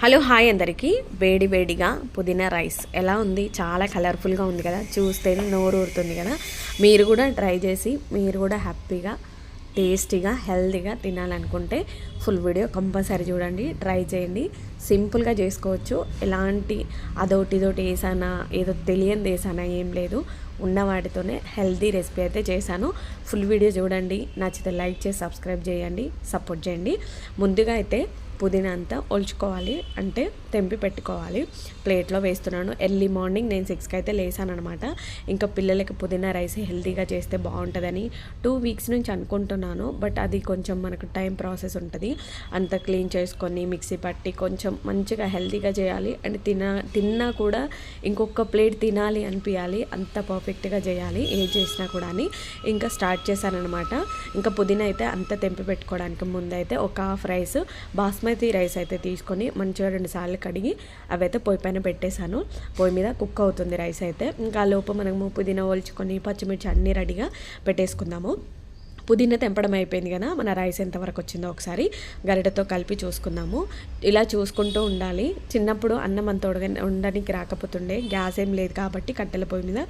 Hello hi అందరికీ. వేడి వేడిగా పుదీనా రైస్. ఎలా ఉంది? చాలా కలర్ఫుల్గా ఉంది కదా? చూస్తేనే నోరు ఊరుతుంది కదా? మీరు కూడా ట్రై చేసి మీరు కూడా హ్యాపీగా టేస్టీగా హెల్తీగా తినాలనుకుంటే ఫుల్ వీడియో కంపల్సరీ చూడండి ట్రై చేయండి. సింపుల్గా చేసుకోవచ్చు. ఎలాంటి అదొకటి ఇదొకటి వేసానా ఏదో తెలియని వేసానా ఏం లేదు. ఉన్న వాటితోనే హెల్తీ రెసిపీ అయితే చేశాను. ఫుల్ వీడియో చూడండి. నచ్చితే లైక్ చేసి సబ్స్క్రైబ్ చేయండి. సపోర్ట్ చేయండి. ముందుగా అయితే పుదీనా అంతా ఒలుచుకోవాలి. అంటే తెంపి పెట్టుకోవాలి. ప్లేట్లో వేస్తున్నాను. ఎర్లీ మార్నింగ్ నేను సిక్స్కి అయితే లేసాననమాట. ఇంకా పిల్లలకి పుదీనా రైస్ హెల్తీగా చేస్తే బాగుంటుందని టూ వీక్స్ నుంచి అనుకుంటున్నాను. బట్ అది కొంచెం మనకు టైం ప్రాసెస్ ఉంటుంది. అంత క్లీన్ చేసుకొని మిక్సీ పట్టి కొంచెం మంచిగా హెల్తీగా చేయాలి. అండ్ తిన తిన్నా కూడా ఇంకొక ప్లేట్ తినాలి అనిపించాలి అంత పర్ఫెక్ట్గా చేయాలి. ఏం చేసినా కూడా అని ఇంకా స్టార్ట్ చేశాననమాట. ఇంకా పుదీనా అయితే అంత తెంపి పెట్టుకోవడానికి ముందైతే ఒక హాఫ్ రైస్ బాస్మతి రైస్ అయితే తీసుకొని మంచిగా రెండు సార్లు కడిగి అవైతే పొయ్యి పైన పెట్టేశాను. పొయ్యి మీద కుక్ అవుతుంది రైస్ అయితే. ఇంకా ఆ లోపు మనము పుదీనా ఒలుచుకొని పచ్చిమిర్చి అన్నీ రెడీగా పెట్టేసుకుందాము. పుదీనా తెంపడం అయిపోయింది కదా మన రైస్ ఎంతవరకు వచ్చిందో ఒకసారి గరిటతో కలిపి చూసుకుందాము. ఇలా చూసుకుంటూ ఉండాలి. చిన్నప్పుడు అన్నం అంత ఉడగ ఉండడానికి రాకపోతుండే. గ్యాస్ ఏం లేదు కాబట్టి కట్టెల పొయ్యి మీద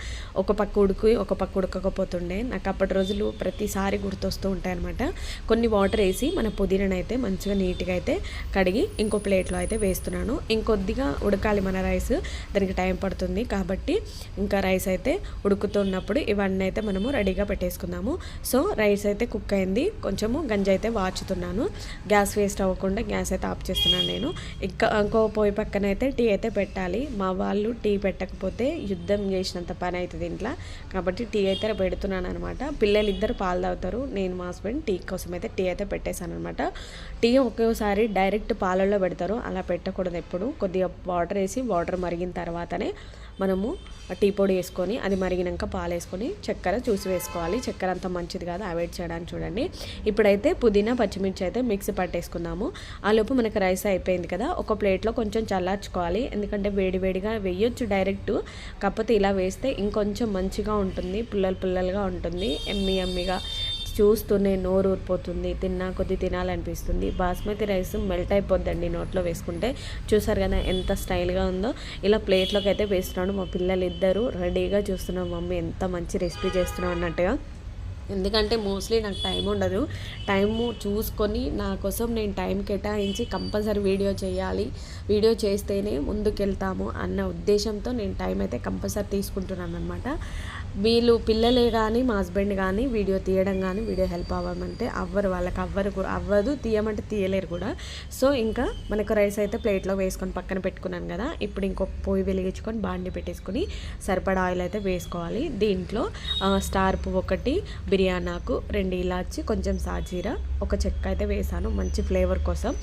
ఒక పక్క ఉడుకు ఒక పక్క ఉడకకపోతుండే. నాకు అప్పటి రోజులు ప్రతిసారి గుర్తొస్తూ ఉంటాయన్నమాట. కొన్ని వాటర్ వేసి మన పుదీనాను అయితే మంచిగా నీట్గా అయితే కడిగి ఇంకో ప్లేట్లో అయితే వేస్తున్నాను. ఇంకొద్దిగా ఉడకాలి మన రైస్. దానికి టైం పడుతుంది కాబట్టి ఇంకా రైస్ అయితే ఉడుకుతున్నప్పుడు ఇవన్నీ అయితే మనము రెడీగా పెట్టేసుకుందాము. సో రైస్ అయితే కుక్ అయింది. కొంచెము గంజి అయితే వాచుతున్నాను. గ్యాస్ వేస్ట్ అవ్వకుండా గ్యాస్ అయితే ఆఫ్ చేస్తున్నాను నేను. ఇంకా ఇంకో పోయి పక్కన అయితే టీ అయితే పెట్టాలి. మా వాళ్ళు టీ పెట్టకపోతే యుద్ధం చేసినంత పని అవుతుంది ఇంట్లో. కాబట్టి టీ అయితే పెడుతున్నాను అనమాట పిల్లలు ఇద్దరు పాలు తాగుతారు. నేను మా హస్బెండ్ టీ కోసం అయితే టీ అయితే పెట్టేశాను అనమాట టీ ఒకేసారి డైరెక్ట్ పాలల్లో పెడతారు. అలా పెట్టకూడదు ఎప్పుడు. కొద్దిగా వాటర్ వేసి వాటర్ మరిగిన తర్వాతనే మనము టీ పొడి వేసుకొని అది మరిగినాక పాలు వేసుకొని చక్కెర చూసి వేసుకోవాలి. చక్కెర అంత మంచిది కాదు అవాయిడ్ చేయడానికి చూడండి. ఇప్పుడైతే పుదీనా పచ్చిమిర్చి అయితే మిక్సీ పట్టేసుకుందాము. ఆ లోపు మనకు రైస్ అయిపోయింది కదా ఒక ప్లేట్లో కొంచెం చల్లార్చుకోవాలి. ఎందుకంటే వేడివేడిగా వేయొచ్చు డైరెక్ట్. కాకపోతే ఇలా వేస్తే ఇంకొంచెం మంచిగా ఉంటుంది పుల్లలు పుల్లలుగా ఉంటుంది ఎమ్మి ఎమ్మిగా చూస్తూనే నోరు ఊరిపోతుంది తిన్నా కొద్ది తినాలనిపిస్తుంది. బాస్మతి రైస్ మెల్ట్ అయిపోద్దండి నోట్లో వేసుకుంటే. చూసారు కదా ఎంత స్టైల్గా ఉందో. ఇలా ప్లేట్లోకి అయితే వేస్తున్నాడు మా పిల్లలు ఇద్దరు రెడీగా చూస్తున్నాం మమ్మీ ఎంత మంచి రెసిపీ చేస్తున్నావు అన్నట్టుగా. ఎందుకంటే మోస్ట్లీ నాకు టైం ఉండదు. టైము చూసుకొని నా కోసం నేను టైం కేటాయించి కంపల్సరీ వీడియో చేయాలి. వీడియో చేస్తేనే ముందుకెళ్తాము అన్న ఉద్దేశంతో నేను టైం అయితే కంపల్సరీ తీసుకుంటున్నాను అనమాట వీళ్ళు పిల్లలే కానీ మా హస్బెండ్ కానీ వీడియో తీయడం కానీ వీడియో హెల్ప్ అవ్వమంటే అవ్వరు వాళ్ళకి అవ్వరు అవ్వదు తీయమంటే తీయలేరు కూడా. సో ఇంకా మనకు రైస్ అయితే ప్లేట్లో వేసుకొని పక్కన పెట్టుకున్నాను కదా ఇప్పుడు ఇంకో పొయ్యి వెలిగించుకొని బాండి పెట్టేసుకొని సరిపడా ఆయిల్ అయితే వేసుకోవాలి. దీంట్లో స్టార్ పువ్వు ఒకటి బిర్యానాకు రెండు ఇలాచి కొంచెం సాజీరా ఒక చెక్క అయితే వేసాను మంచి ఫ్లేవర్ కోసం.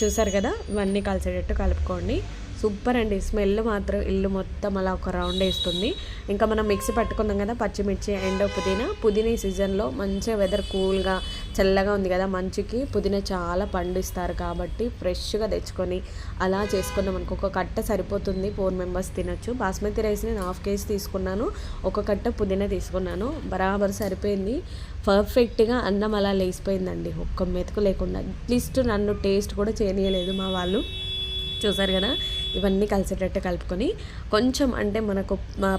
చూసారు కదా ఇవన్నీ కలిసేటట్టు కలుపుకోండి. సూపర్ అండి. స్మెల్ మాత్రం ఇల్లు మొత్తం అలా ఒక రౌండ్ వేస్తుంది. ఇంకా మనం మిక్సీ పట్టుకుందాం కదా పచ్చిమిర్చి అండ్ పుదీనా. పుదీనా ఈ సీజన్లో మంచిగా వెదర్ కూల్గా చల్లగా ఉంది కదా మంచుకి పుదీనా చాలా పండిస్తారు కాబట్టి ఫ్రెష్గా తెచ్చుకొని అలా చేసుకున్నాం అనుకో. ఒక కట్ట సరిపోతుంది ఫోర్ మెంబర్స్ తినొచ్చు. బాస్మతి రైస్ నేను హాఫ్ కేజీ తీసుకున్నాను. ఒక కట్ట పుదీనా తీసుకున్నాను. బరాబర్ సరిపోయింది. పర్ఫెక్ట్గా అన్నం అలా లేచిపోయిందండి. ఒక్క మెతుకు లేకుండా. అట్లీస్ట్ నన్ను టేస్ట్ కూడా చేయనీయలేదు మా వాళ్ళు. చూసారు కదా? ఇవన్నీ కలిసేటట్టు కలుపుకొని కొంచెం అంటే మనకు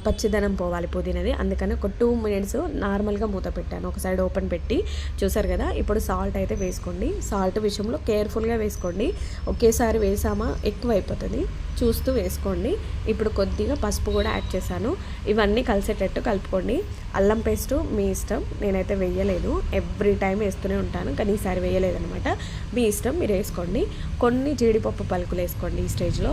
పచ్చిదనం పోవాలి పుదీనది. అందుకని ఒక టూ మినిట్స్ నార్మల్గా మూత పెట్టాను. ఒక సైడ్ ఓపెన్ పెట్టి చూసారు కదా? ఇప్పుడు సాల్ట్ అయితే వేసుకోండి. సాల్ట్ విషయంలో కేర్ఫుల్గా వేసుకోండి. ఒకేసారి వేసామా? ఎక్కువ అయిపోతుంది. చూస్తూ వేసుకోండి. ఇప్పుడు కొద్దిగా పసుపు కూడా యాడ్ చేశాను. ఇవన్నీ కలిసేటట్టు కలుపుకోండి. అల్లం పేస్ట్ మీ ఇష్టం. నేనైతే వేయలేదు. ఎవ్రీ టైం వేస్తూనే ఉంటాను. కానీ ఈసారి వేయలేదనమాట మీ ఇష్టం మీరు వేసుకోండి. కొన్ని జీడిపప్పు పలుకులు వేసుకోండి ఈ స్టేజ్లో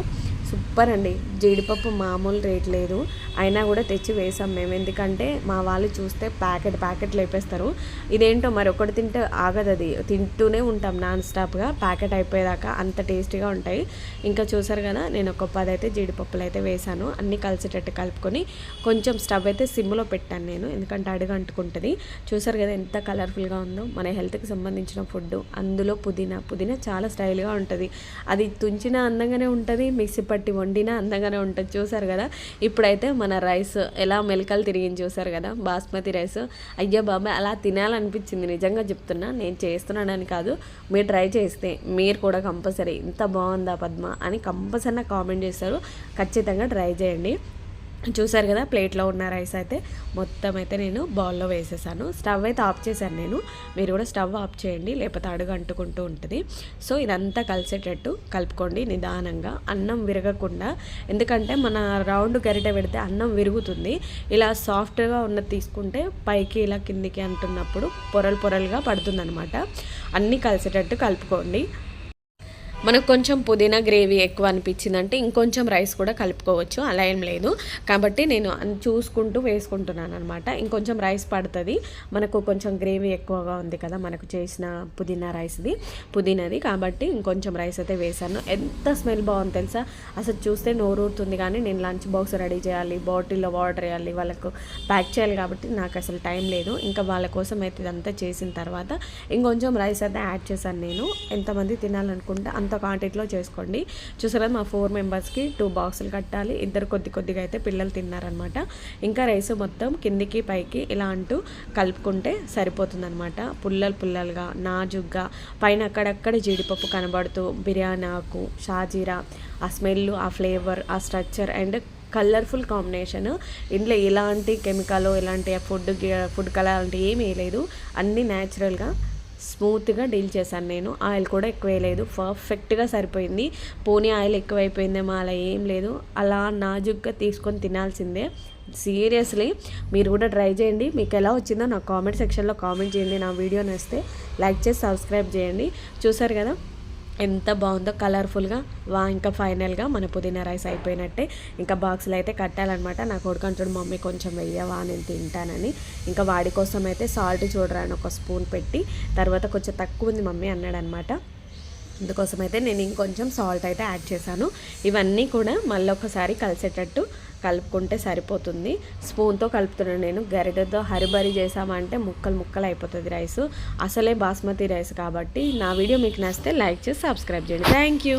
సూపర్ అండి జీడిపప్పు మామూలు రేట్ లేదు అయినా కూడా తెచ్చి వేసాం మేము. ఎందుకంటే మా వాళ్ళు చూస్తే ప్యాకెట్ ప్యాకెట్ లేపేస్తారు. ఇదేంటో మరి ఒకటి తింటే ఆగదు అది. తింటూనే ఉంటాం నాన్ స్టాప్గా. ప్యాకెట్ అయిపోయేదాకా అంత టేస్టీగా ఉంటాయి. ఇంకా చూసారు కదా నేను ఒక పది అయితే జీడిపప్పులు అయితే వేసాను. అన్నీ కలిసేటట్టు కలుపుకొని కొంచెం స్టవ్ అయితే సిమ్లో పెట్టాను నేను. ఎందుకంటే అడుగు అంటుకుంటుంది. చూసారు కదా ఎంత కలర్ఫుల్గా ఉందో. మన హెల్త్కి సంబంధించిన ఫుడ్ అందులో పుదీనా. పుదీనా చాలా స్టైల్గా ఉంటుంది. అది తుంచినా అందంగానే ఉంటుంది. మిక్సీ పట్టి వండినా అందంగానే ఉంటుంది. చూసారు కదా? ఇప్పుడైతే మన రైస్ ఎలా మెలకలు తిరిగింది చూసారు కదా? బాస్మతి రైస్. అయ్యో బాబాయ్ అలా తినాలనిపించింది. నిజంగా చెప్తున్నా నేను చేస్తున్నానని కాదు మీరు ట్రై చేస్తే మీరు కూడా కంపల్సరీ. ఇంత బాగుందా పద్మ అని కంపల్సరీ కామెంట్ చేస్తారు. ఖచ్చితంగా ట్రై చేయండి. చూసారు కదా ప్లేట్లో ఉన్న రైస్ అయితే మొత్తం అయితే నేను బౌల్లో వేసేసాను. స్టవ్ అయితే ఆఫ్ చేశాను నేను. మీరు కూడా స్టవ్ ఆఫ్ చేయండి లేకపోతే అడుగు అంటుకుంటూ ఉంటుంది. సో ఇదంతా కలిసేటట్టు కలుపుకోండి నిదానంగా. అన్నం విరగకుండా ఎందుకంటే మన రౌండ్ గరిటె పెడితే అన్నం విరుగుతుంది. ఇలా సాఫ్ట్గా ఉన్నది తీసుకుంటే పైకి ఇలా కిందికి అంటున్నప్పుడు పొరలు పొరలుగా పడుతుందనమాట అన్నీ కలిసేటట్టు కలుపుకోండి. మనకు కొంచెం పుదీనా గ్రేవీ ఎక్కువ అనిపించిందంటే ఇంకొంచెం రైస్ కూడా కలుపుకోవచ్చు. అలా ఏం లేదు. కాబట్టి నేను చూసుకుంటూ వేసుకుంటున్నాను అనమాట ఇంకొంచెం రైస్ పడుతుంది. మనకు కొంచెం గ్రేవీ ఎక్కువగా ఉంది కదా మనకు చేసిన పుదీనా రైస్ది. పుదీనాది కాబట్టి ఇంకొంచెం రైస్ అయితే వేసాను. ఎంత స్మెల్ బాగుంది తెలుసా? అసలు చూస్తే నోరూరుతుంది కానీ నేను లంచ్ బాక్స్ రెడీ చేయాలి బాటిల్లో వాటర్ వేయాలి వాళ్ళకు ప్యాక్ చేయాలి కాబట్టి నాకు అసలు టైం లేదు. ఇంకా వాళ్ళ కోసం అయితే ఇదంతా చేసిన తర్వాత ఇంకొంచెం రైస్ అయితే యాడ్ చేశాను నేను. ఎంతమంది తినాలనుకుంటే అంత క్వాంటిటీలో చేసుకోండి. చూసారా మా ఫోర్ మెంబర్స్కి టూ బాక్సులు కట్టాలి. ఇద్దరు కొద్ది కొద్దిగా అయితే పిల్లలు తిన్నారనమాట ఇంకా రైస్ మొత్తం కిందికి పైకి ఇలా అంటూ కలుపుకుంటే సరిపోతుందనమాట పుల్లలు పుల్లలుగా నాజుగ్గా పైన అక్కడక్కడ జీడిపప్పు కనబడుతూ బిర్యానీ ఆకు షాజీరా ఆ స్మెల్ ఆ ఫ్లేవర్ ఆ స్ట్రక్చర్ అండ్ కలర్ఫుల్ కాంబినేషన్ ఇంట్లో ఎలాంటి కెమికల్ ఎలాంటి ఫుడ్ ఫుడ్ కలర్ అలాంటివి ఏమీ లేదు. అన్నీ న్యాచురల్గా స్మూత్గా డీల్ చేశాను నేను. ఆయిల్ కూడా ఎక్కువ వేయలేదు పర్ఫెక్ట్గా సరిపోయింది. పోనీ ఆయిల్ ఎక్కువైపోయిందేమో అలా ఏం లేదు. అలా నాజుగ్గా తీసుకొని తినాల్సిందే. సీరియస్లీ మీరు కూడా ట్రై చేయండి. మీకు ఎలా వచ్చిందో నా కామెంట్ సెక్షన్లో కామెంట్ చేయండి. నా వీడియో నచ్చితే లైక్ చేసి సబ్స్క్రైబ్ చేయండి. చూసారు కదా? ఎంత బాగుందో కలర్ఫుల్గా వా ఇంకా ఫైనల్గా మన పుదీనా రైస్ అయిపోయినట్టే. ఇంకా బాక్సులు అయితే కట్టాలన్నమాట. నా కొడుకు అంటాడు మమ్మీ కొంచెం వెయ్యవా నేను తింటానని. ఇంకా వాడి కోసం అయితే సాల్ట్ చూడరాని ఒక స్పూన్ పెట్టి తర్వాత కొంచెం తక్కువ ఉంది మమ్మీ అన్నాడనమాట అందుకోసమైతే అందుకోసం అయితే నేను ఇంకొంచెం సాల్ట్ అయితే యాడ్ చేశాను. ఇవన్నీ కూడా మళ్ళీ ఒకసారి కలిసేటట్టు కలుపుకుంటే సరిపోతుంది. స్పూన్తో కలుపుతున్నాను నేను. గరిటెతో హరిబరి చేసామంటే ముక్కలు ముక్కలు అయిపోతుంది రైస్. అసలే బాస్మతి రైస్ కాబట్టి నా వీడియో మీకు నచ్చితే లైక్ చేసి సబ్స్క్రైబ్ చేయండి. Thank you